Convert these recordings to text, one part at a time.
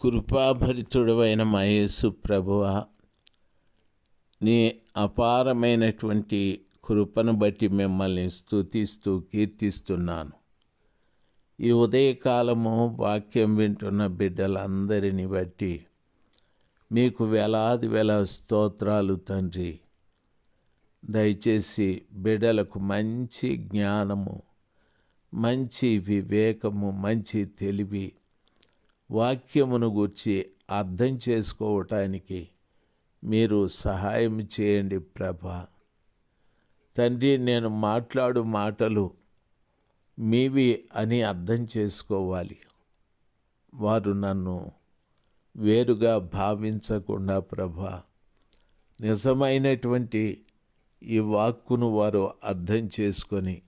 కృపాభరితుడవైన మహేసు ప్రభువ నీ అపారమైనటువంటి కృపను బట్టి మిమ్మల్ని స్థుతిస్తూ కీర్తిస్తున్నాను. ఈ ఉదయకాలము వాక్యం వింటున్న బిడ్డలందరిని బట్టి మీకు వేలాది వేల స్తోత్రాలు తండ్రి. దయచేసి బిడ్డలకు మంచి జ్ఞానము మంచి వివేకము మంచి తెలివి వాక్యమును గూర్చి అర్థం చేసుకోవటానికి మీరు సహాయం చేయండి ప్రభ. తండ్రి నేను మాట్లాడు మాటలు మీవి అని అర్థం చేసుకోవాలి. వారు నన్ను వేరుగా భావించకుండా ప్రభ నిజమైనటువంటి ఈ వాక్కును వారు అర్థం చేసుకొని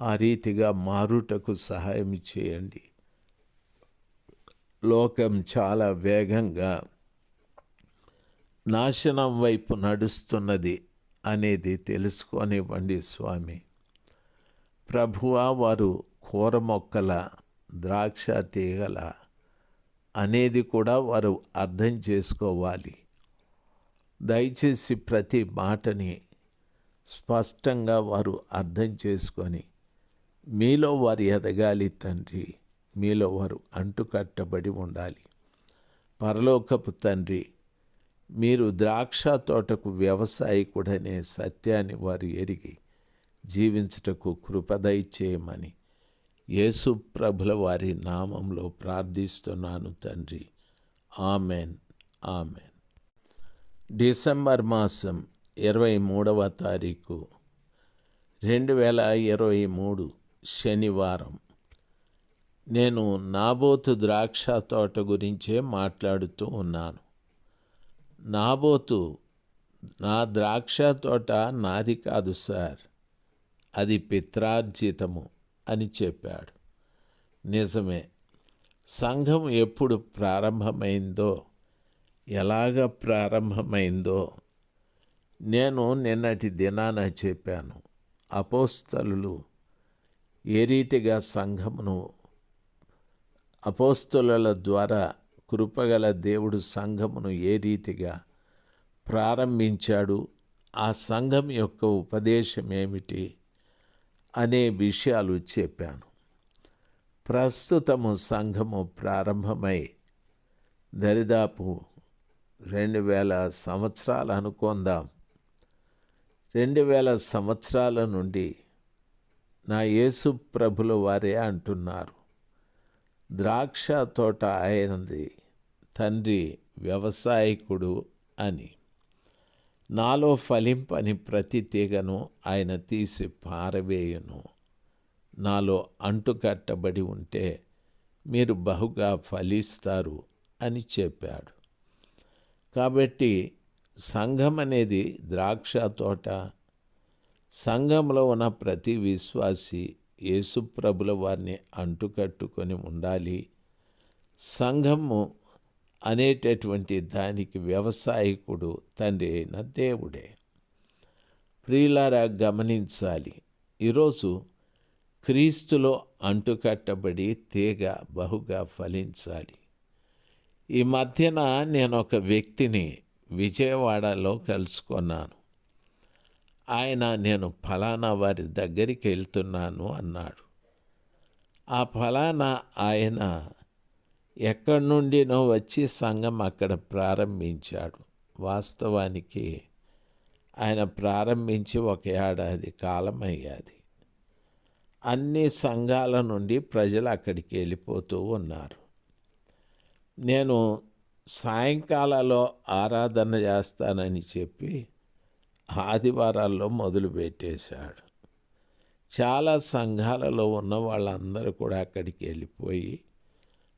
ఆ రీతిగా మారుటకు సహాయం చేయండి. లోకం చాలా వేగంగా నాశనం వైపు నడుస్తున్నది అనేది తెలుసుకొనివ్వండి స్వామి. ప్రభువా వారు కూర మొక్కల ద్రాక్ష తీగల అనేది కూడా వారు అర్థం చేసుకోవాలి. దయచేసి ప్రతి మాటని స్పష్టంగా వారు అర్థం చేసుకొని మీలో వారు ఎదగాలి తండ్రి. మీలో వారు అంటుకట్టబడి ఉండాలి. పరలోకపు తండ్రి మీరు ద్రాక్ష తోటకు వ్యవసాయకుడనే సత్యాన్ని వారు ఎరిగి జీవించుటకు కృపదయ చేయమని యేసు ప్రభుల వారి నామంలో ప్రార్థిస్తున్నాను తండ్రి. ఆమెన్. ఆమెన్. డిసెంబర్ మాసం ఇరవై మూడవ తారీఖు రెండు వేల ఇరవై మూడు శనివారం. నేను నాబోతు ద్రాక్ష తోట గురించే మాట్లాడుతూ ఉన్నాను. నాబోతు నా ద్రాక్ష తోట నాది కాదు సార్. అది పిత్రార్జితము అని చెప్పాడు. నిజమే. సంఘం ఎప్పుడు ప్రారంభమైందో ఎలాగ ప్రారంభమైందో నేను నిన్నటి దినాన చెప్పాను. అపోస్తలు ఏ రీతిగా సంఘమును అపోస్తుల ద్వారా కృపగల దేవుడు సంఘమును ఏ రీతిగా ప్రారంభించాడు? ఆ సంఘం యొక్క ఉపదేశం ఏమిటి? అనే విషయాలు చెప్పాను. ప్రస్తుతము సంఘము ప్రారంభమై దరిదాపు రెండు వేల సంవత్సరాలు అనుకుందాం. రెండు వేల సంవత్సరాల నుండి నా యేసు ప్రభుల వారే అంటున్నారు. ద్రాక్ష తోట ఆయనది తండ్రి వ్యవసాయకుడు అని. నాలో ఫలింపని ప్రతి తీగను ఆయన తీసి పారవేయును. నాలో అంటుకట్టబడి ఉంటే మీరు బహుగా ఫలిస్తారు అని చెప్పాడు. కాబట్టి సంఘం అనేది ద్రాక్ష తోట సంఘంలో ఉన్న ప్రతి విశ్వాసి యేసుప్రభుల వారిని అంటుకట్టుకొని ఉండాలి. సంఘము అనేటటువంటి దానికి వ్యవసాయకుడు తండ్రి అయిన దేవుడే. ప్రియులారా గమనించాలి. ఈరోజు క్రీస్తులో అంటుకట్టబడి తీగ బహుగా ఫలించాలి. ఈ మధ్యన నేను ఒక వ్యక్తిని విజయవాడలో కలుసుకున్నాను. ఆయన నేను ఫలానా వారి దగ్గరికి వెళ్తున్నాను అన్నాడు. ఆ ఫలానా ఆయన ఎక్కడి నుండినో వచ్చి సంఘం అక్కడ ప్రారంభించాడు. వాస్తవానికి ఆయన ప్రారంభించి ఒక ఏడాది కాలం అయ్యాది అన్ని సంఘాల నుండి ప్రజలు అక్కడికి వెళ్ళిపోతూ ఉన్నారు. నేను సాయంకాలలో ఆరాధన చేస్తానని చెప్పి ఆదివారాల్లో మొదలుపెట్టేశాడు చాలా సంఘాలలో ఉన్న వాళ్ళందరూ కూడా అక్కడికి వెళ్ళిపోయి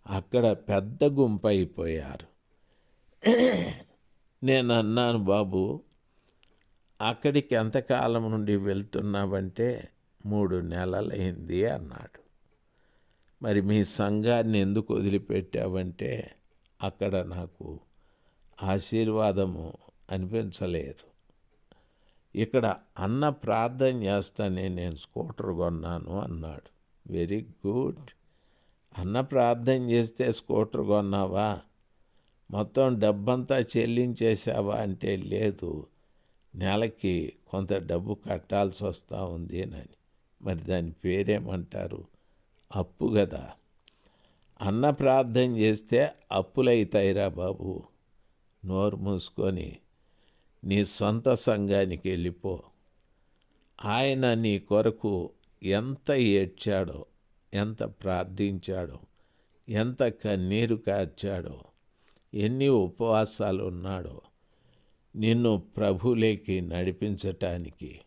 అక్కడ పెద్ద గుంపు అయిపోయారు. నేను అన్నాను బాబు అక్కడికి ఎంతకాలం నుండి వెళ్తున్నావంటే మూడు నెలలైంది అన్నాడు. మరి మీ సంఘాన్ని ఎందుకు వదిలిపెట్టావంటే అక్కడ నాకు ఆశీర్వాదము అనిపించలేదు. ఇక్కడ అన్న ప్రార్థన చేస్తానే నేను స్కూటర్ కొన్నాను అన్నాడు. వెరీ గుడ్ అన్న ప్రార్థన చేస్తే స్కూటర్ కొన్నావా? మొత్తం డబ్బంతా చెల్లించేసావా అంటే లేదు. నెలకి కొంత డబ్బు కట్టాల్సి వస్తూ ఉంది అని. మరి దాని పేరేమంటారు? అప్పు కదా. అన్న ప్రార్థన చేస్తే అప్పులైతాయిరా బాబు. నోరు మూసుకొని నీ సొంత సంఘానికి వెళ్ళిపో. ఆయన నీ కొరకు ఎంత ఏడ్చాడో ఎంత ప్రార్థించాడో ఎంత కన్నీరు కార్చాడో ఎన్ని ఉపవాసాలు ఉన్నాడో నిన్ను ప్రభులేకి నడిపించటానికి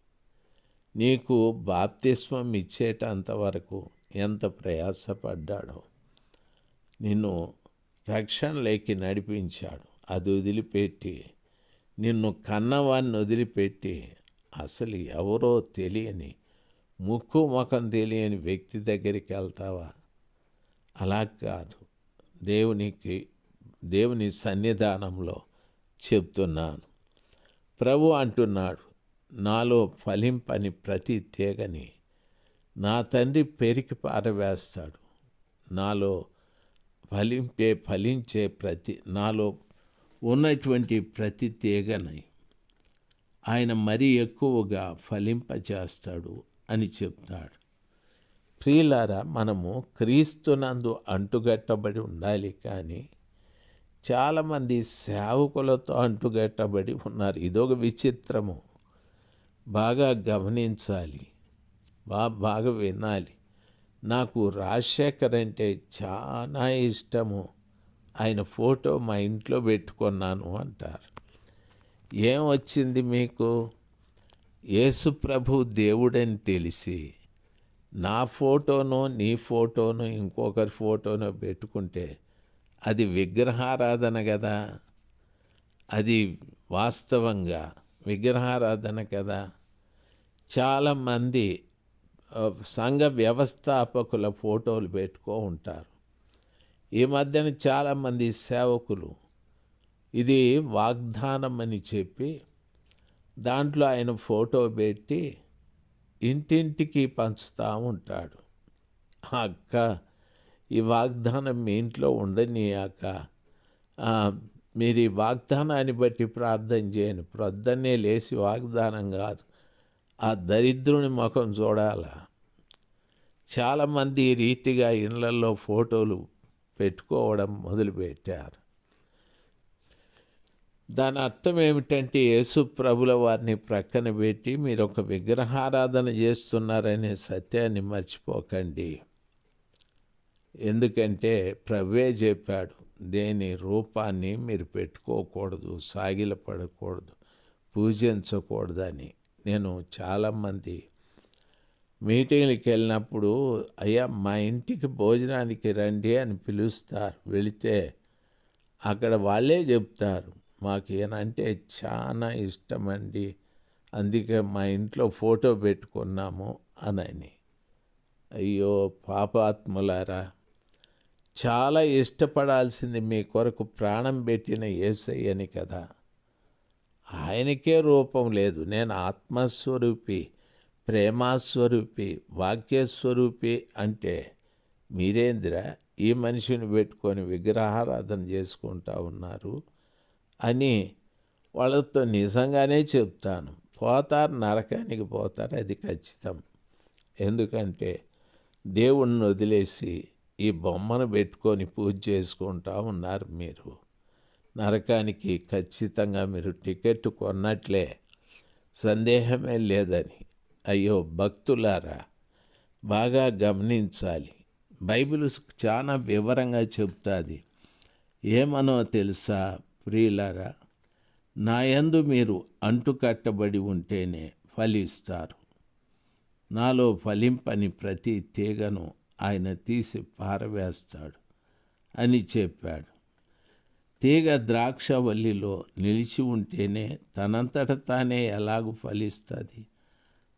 నీకు బాప్తిస్మం ఇచ్చేటంతవరకు ఎంత ప్రయాసపడ్డాడో నిన్ను రక్షణలోకి నడిపించాడు. అది వదిలిపెట్టి నిన్ను కన్నవాన్ని వదిలిపెట్టి అసలు ఎవరో తెలియని ముక్కు ముఖం తెలియని వ్యక్తి దగ్గరికి వెళ్తావా? అలా కాదు. దేవునికి దేవుని సన్నిధానంలో చెప్తున్నాను. ప్రభు అంటున్నాడు నాలో ఫలింపని ప్రతి తీగని నా తండ్రి పెరికి పారవేస్తాడు నాలో ఫలింపే ఫలించే ప్రతి నాలో ఉన్నటువంటి ప్రతి తీగని ఆయన మరీ ఎక్కువగా ఫలింపచేస్తాడు అని చెప్తాడు. ప్రియులారా మనము క్రీస్తునందు అంటుగట్టబడి ఉండాలి కానీ చాలామంది సేవకులతో అంటుగట్టబడి ఉన్నారు. ఇదొక విచిత్రము. బాగా గమనించాలి. బా బాగా వినాలి. నాకు రాజశేఖర్ అంటే చాలా ఇష్టము. ఆయన ఫోటో మా ఇంట్లో పెట్టుకున్నాను అంటారు. ఏం వచ్చింది మీకు? యేసుప్రభు దేవుడని తెలిసి నా ఫోటోను నీ ఫోటోను ఇంకొకరి ఫోటోను పెట్టుకుంటే అది విగ్రహారాధన కదా? అది వాస్తవంగా విగ్రహారాధన కదా? చాలామంది సంఘ వ్యవస్థాపకుల ఫోటోలు పెట్టుకో ఉంటారు. ఈ మధ్యన చాలామంది సేవకులు ఇది వాగ్దానం అని చెప్పి దాంట్లో ఆయన ఫోటో పెట్టి ఇంటింటికి పంచుతూ ఉంటాడు. అక్క ఈ వాగ్దానం మీ ఇంట్లో ఉండని అక్క మీరు ఈ వాగ్దానాన్ని బట్టి ప్రార్థన చేయను ప్రొద్దన్నే లేచి వాగ్దానం కాదు. ఆ దరిద్రుని ముఖం చూడాలా. చాలామంది ఈ రీతిగా ఇళ్ళలో ఫోటోలు పెట్టుకోవడం మొదలుపెట్టారు. దాని అర్థం ఏమిటంటే యేసు ప్రభుల వారిని ప్రక్కన పెట్టి మీరు ఒక విగ్రహారాధన చేస్తున్నారనే సత్యాన్ని మర్చిపోకండి. ఎందుకంటే ప్రవ్వే చెప్పాడు దేని రూపాన్ని మీరు పెట్టుకోకూడదు సాగిలపడకూడదు పూజించకూడదని. నేను చాలామంది మీటింగ్లకి వెళ్ళినప్పుడు అయ్యా మా ఇంటికి భోజనానికి రండి అని పిలుస్తారు. వెళితే అక్కడ వాళ్ళే చెప్తారు మాకు ఏనంటే చాలా ఇష్టమండి అందుకే మా ఇంట్లో ఫోటో పెట్టుకున్నాము అని అయ్యో పాపాత్ములారా చాలా ఇష్టపడాల్సింది మీ కొరకు ప్రాణం పెట్టిన ఏసయ్యని కదా. ఆయనకే రూపం లేదు నేను ఆత్మస్వరూపి ప్రేమాస్వరూపి వాక్యస్వరూపి అంటే మీరేంద్ర ఈ మనిషిని పెట్టుకొని విగ్రహారాధన చేసుకుంటా ఉన్నారు అని వాళ్ళతో నిజంగానే చెప్తాను. పోతారు నరకానికి పోతారు అది ఖచ్చితం. ఎందుకంటే దేవుణ్ణి వదిలేసి ఈ బొమ్మను పెట్టుకొని పూజ చేసుకుంటా ఉన్నారు మీరు. నరకానికి ఖచ్చితంగా మీరు టికెట్ కొన్నట్లే. సందేహమే లేదని. అయ్యో భక్తులారా బాగా గమనించాలి. బైబిల్ చాలా వివరంగా చెప్తుంది. ఏమనో తెలుసా ప్రియులారా? నాయందు మీరు అంటుకట్టబడి ఉంటేనే ఫలిస్తారు. నాలో ఫలింపని ప్రతి తీగను ఆయన తీసి పారవేస్తాడు అని చెప్పాడు. తీగ ద్రాక్షవల్లిలో నిలిచి ఉంటేనే తనంతట తానే ఎలాగూ ఫలిస్తుంది.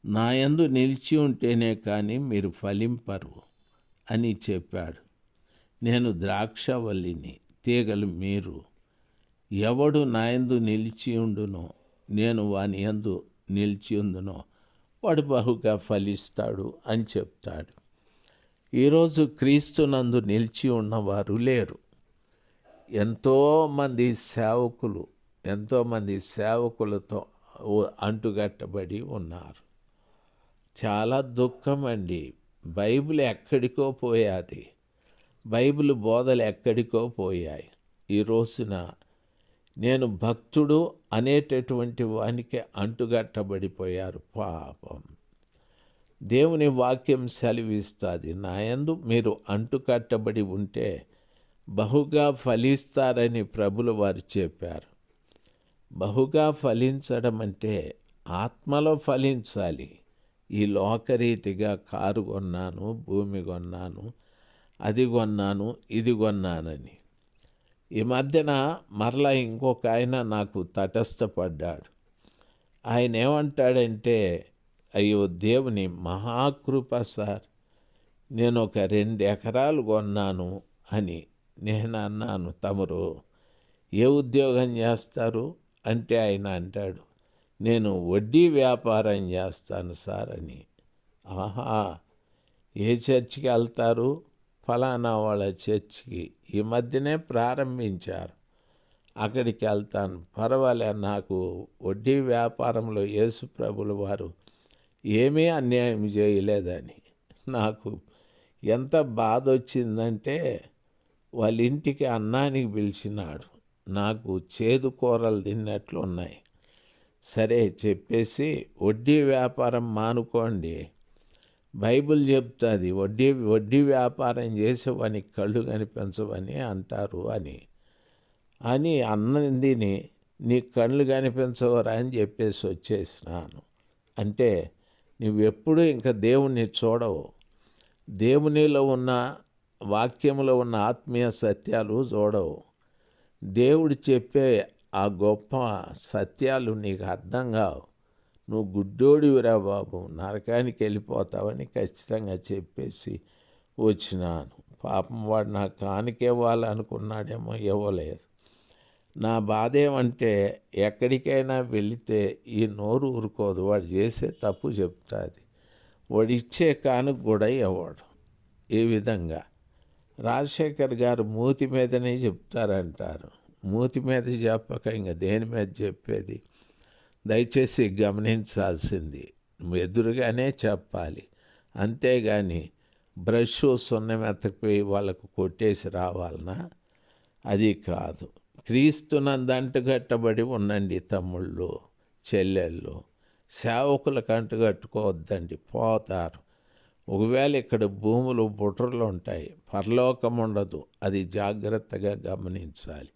నాయందు నిలిచి ఉంటేనే కానీ మీరు ఫలింపరు అని చెప్పాడు. నేను ద్రాక్షవల్లిని తీగలు మీరు. ఎవడు నాయందు నిలిచి ఉండునో నేను వాని ఎందు నిలిచి ఉందునో వాడు బహుగా ఫలిస్తాడు అని చెప్తాడు. ఈరోజు క్రీస్తునందు నిలిచి ఉన్నవారు లేరు. ఎంతోమంది సేవకులు ఎంతోమంది సేవకులతో అంటుగట్టబడి ఉన్నారు. చాలా దుఃఖం అండి. బైబిల్ ఎక్కడికో పోయాది. బైబిల్ బోధలు ఎక్కడికో పోయాయి. ఈ రోజున నేను భక్తుడు అనేటటువంటి వానికి అంటుగట్టబడిపోయారు పాపం. దేవుని వాక్యం సెలవిస్తుంది. నాయందు మీరు అంటుకట్టబడి ఉంటే బహుగా ఫలిస్తారని ప్రభులు వారు చెప్పారు. బహుగా ఫలించడం అంటే ఆత్మలో ఫలించాలి. ఈ లోకరీతిగా కారు కొన్నాను భూమి కొన్నాను అది కొన్నాను ఇది కొన్నానని. ఈ మధ్యన మరలా ఇంకొక ఆయన నాకు తటస్థపడ్డాడు. ఆయన ఏమంటాడంటే అయ్యో దేవుని మహాకృప సార్ నేను ఒక రెండు ఎకరాలు కొన్నాను అని నేను అన్నాను. తమరు ఏ ఉద్యోగం చేస్తారు? అంటే ఆయన అంటాడు. నేను వడ్డీ వ్యాపారం చేస్తాను సార్ అని. ఆహా ఏ చర్చికి వెళ్తారు? ఫలానా వాళ్ళ చర్చికి. ఈ మధ్యనే ప్రారంభించారు. అక్కడికి వెళ్తాను. పర్వాలే నాకు వడ్డీ వ్యాపారంలో యేసు ప్రభుల వారు ఏమీ అన్యాయం చేయలేదని. నాకు ఎంత బాధ వచ్చిందంటే వాళ్ళ ఇంటికి అన్నానికి పిలిచినాడు. నాకు చేదు కూరలు తిన్నట్లు ఉన్నాయి సరే చెప్పేసి వడ్డీ వ్యాపారం మానుకోండి. బైబిల్ చెప్తుంది వడ్డీ వడ్డీ వ్యాపారం చేసేవని కళ్ళు కనిపించవని అంటారు అని. అని అన్నదిని నీ కళ్ళు కనిపించవరా అని చెప్పేసి వచ్చేసినాను. అంటే నువ్వెప్పుడు ఇంకా దేవుణ్ణి చూడవు. దేవునిలో ఉన్న వాక్యంలో ఉన్న ఆత్మీయ సత్యాలు చూడవు. దేవుడు చెప్పే ఆ గొప్ప సత్యాలు నీకు అర్థం కావు. నువ్వు గుడ్డోడివిరా బాబు నరకానికి వెళ్ళిపోతావని ఖచ్చితంగా చెప్పేసి వచ్చినాను. పాపం వాడు నా కానికివ్వాలనుకున్నాడేమో ఇవ్వలేదు. నా బాధ ఏమంటే ఎక్కడికైనా వెళితే ఈ నోరు ఊరుకోదు. వాడు చేసే తప్పు చెప్తుంది. వాడు ఇచ్చే కానుక కూడా ఇవ్వడు. ఈ విధంగా రాజశేఖర్ గారు మూతి మీదనే చెప్తారంటారు. మూతి మీద చెప్పక ఇంకా దేని మీద చెప్పేది? దయచేసి గమనించాల్సింది. ఎదురుగానే చెప్పాలి. అంతేగాని బ్రష్ సున్నం ఎత్తకపోయి వాళ్ళకు కొట్టేసి రావాలనా? అది కాదు. క్రీస్తునందంటగట్టబడి ఉండండి తమ్ముళ్ళు చెల్లెళ్ళు. సేవకులకు అంటుకట్టుకోవద్దండి పోతారు. ఒకవేళ ఇక్కడ భూములు బుట్రలు ఉంటాయి పరలోకం ఉండదు అది జాగ్రత్తగా గమనించాలి.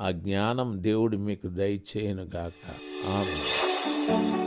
ఆ జ్ఞానం దేవుడు మీకు దయచేయనుగాక. ఆమె